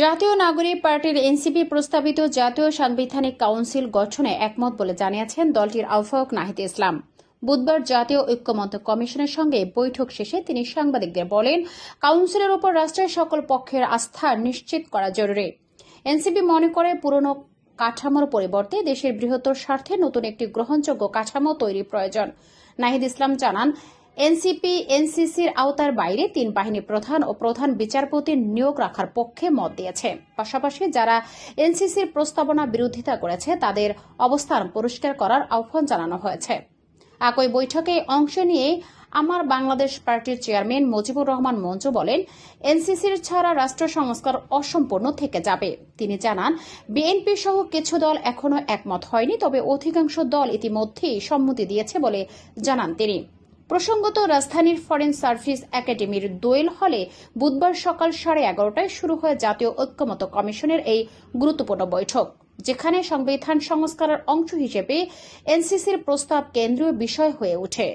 জাতীয় নাগরিক পার্টির এনসিপি প্রস্তাবিত জাতীয় সাংবিধানিক কাউন্সিল গঠনে একমত বলে জানিয়েছেন দলটির আহ্বায়ক নাহিদ ইসলাম। বুধবার জাতীয় ঐক্যমত্য কমিশনের সঙ্গে বৈঠক শেষে তিনি সাংবাদিকদের বলেন, কাউন্সিলের উপর রাষ্ট্রের সকল পক্ষের আস্থা নিশ্চিত করা জরুরি। এনসিপি মনে করে পুরনো কাঠামোর পরিবর্তে দেশের বৃহত্তর স্বার্থে নতুন একটি গ্রহণযোগ্য কাঠামো তৈরি প্রয়োজন। নাহিদ ইসলাম জানান এনসিপি, এনসিসির আওতার বাইরে তিন বাহিনী প্রধান ও প্রধান বিচারপতির নিয়োগ রাখার পক্ষে মত দিয়েছে। পাশাপাশি যারা এনসিসির প্রস্তাবনা বিরোধিতা করেছে, তাদের অবস্থান পরিষ্কার করার আহ্বান জানানো হয়েছে। একই বৈঠকে অংশ নিয়ে আমার বাংলাদেশ পার্টির চেয়ারম্যান মুজিবুর রহমান মঞ্জু বলেন, এনসিসির ছাড়া রাষ্ট্র সংস্কার অসম্পূর্ণ থেকে যাবে। তিনি জানান, বিএনপি সহ কিছু দল এখনও একমত হয়নি, তবে অধিকাংশ দল ইতিমধ্যেই সম্মতি দিয়েছে বলে জানান তিনি। প্রসঙ্গত, রাজধানীর ফরেন সার্ভিস একাডেমির দোয়েল হলে বুধবার সকাল সাড়ে এগারোটায় শুরু হয় জাতীয় ঐক্যমত কমিশনের এই গুরুত্বপূর্ণ বৈঠক, যেখানে সংবিধান সংস্কারের অংশ হিসেবে এনসিসির প্রস্তাব কেন্দ্রীয় বিষয় হয়ে ওঠে।